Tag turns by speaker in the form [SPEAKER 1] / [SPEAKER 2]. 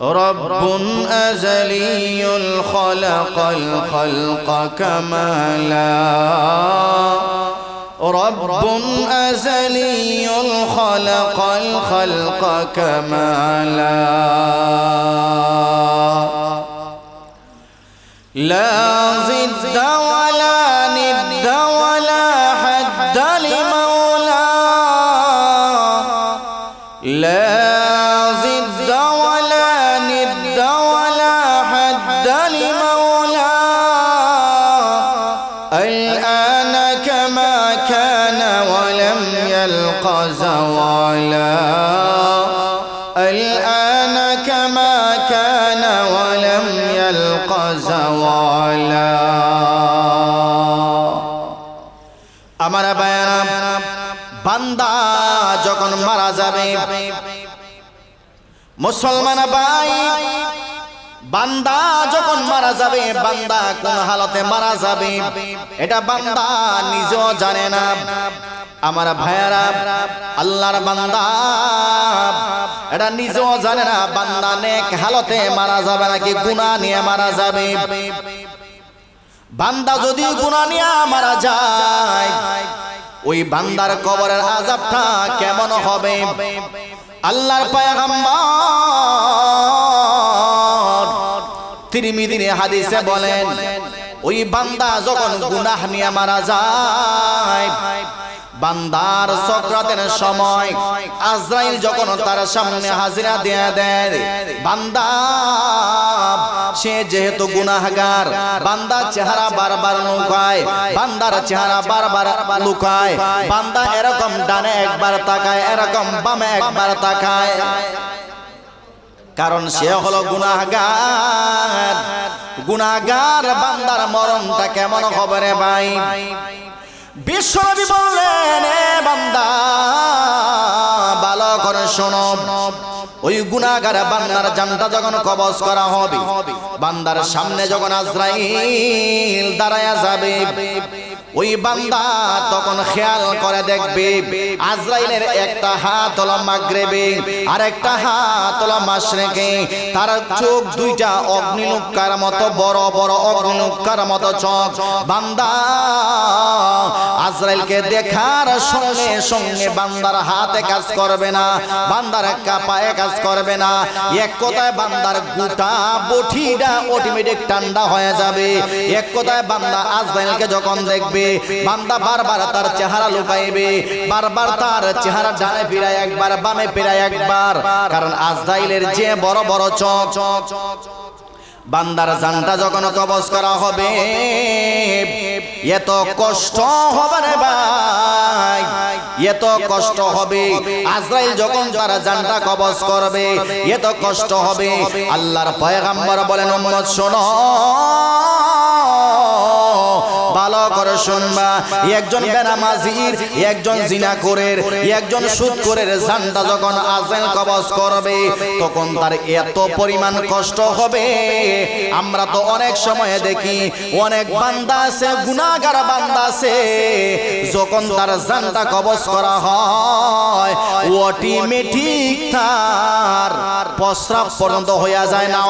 [SPEAKER 1] رب أزلي الخلق الخلق كمالا. رب أزلي الخلق الخلق كمالا. لا ضد الآن كما كان ولم يلق زوالا الآن كما كان ولم يلق زوالا আমার বায়ানা বান্দা যখন মারা যাবে মুসলমান ভাই বান্দা যখন মারা যাবে, বান্দা কোন হালতে মারা যাবে। এটা বান্দা নিজেও জানে না। আমার ভাইয়ারা, আল্লাহর বান্দা। এটা নিজেও জানে না, বান্দা নেক হালতে মারা যাবে নাকি গুণা নিয়ে মারা যাবে। বান্দা যদি গুণা নিয়ে মারা যায়, ওই বান্দার কবরের আজাবটা কেমন হবে? আল্লাহর পায়গাম্বর তিরমিদিনে হাদিসে বলেন, ওই বান্দা যখন গুনাহ নিয়ে মারা যায়, বান্দার সক্রাতের সময় আজরাইল যখন তার সামনে হাজিরা দিয়ে দেয়, বান্দা, সে যেহেতু গুনাহগার, বান্দার চেহারা বারবার লুকায়, বান্দার চেহারা বারবার লুকায়, বান্দা এরকম ডানে একবার তাকায়, এরকম বামে একবার তাকায়। কারণ সে হলো গুনাহগার। গুনাহগার বান্দার মরণটা কেমন হবে রে ভাই? বিশ্বনবী বললেন, এ বান্দা, ভালো করে শোনো। ওই গুনাগার বান্দার জানটা যখন কবজ করা হবে, বান্দার সামনে যখন আজরাইল দাঁড়ায়া যাবে ওই বান্দা তখন খেয়াল করে দেখবে আজরাইলের একটা হাত হলো মাগরেবে আর একটা হাত হলো মাশরেকে। তার চোখ দুইটা অগ্নিলুক্কার মতো, বড় বড় অগ্নিলুক্কার মতো চোখ। বান্দা আজরাইলকে দেখার সঙ্গে সঙ্গে বান্দার হাতে কাজ করবে না বান্দার কাপায়ে কাজ করবে না এক কথায় বান্দার গোটা বঠিটা অটোমেটিক ঠান্ডা হয়ে যাবে এক কথায় বান্দা আজরাইলকে যখন দেখবে বান্দা বারবার তার চেহারা লুকাইবে বারবার তার চেহারা ডানে ফিরায় একবার বামে ফিরায় একবার কারণ আজরাইলের যে বড় বড় চোখ বান্দার জানটা যখন কবজ করা হবে, এত কষ্ট হবে রে ভাই, এত কষ্ট হবে। আজরাইল যখন তার জানটা কবজ করবে, এত কষ্ট হবে। আল্লাহর পয়গাম্বর বলেন, উম্মত, শোনো। ভালো করে শুনবা। একজন বেনামাজির একজন জিনা করের একজন সুদ করের জানটা যখন আজেল কবজ করবে তখন তার এত পরিমাণ কষ্ট হবে। আমরা তো অনেক সময় দেখি অনেক বান্দা আছে গুনাহগার বান্দা আছে। যখন তার জানটা কবজ করা হয় অটোমেটিক তার প্রস্রাব পর্যন্ত হইয়া যায় না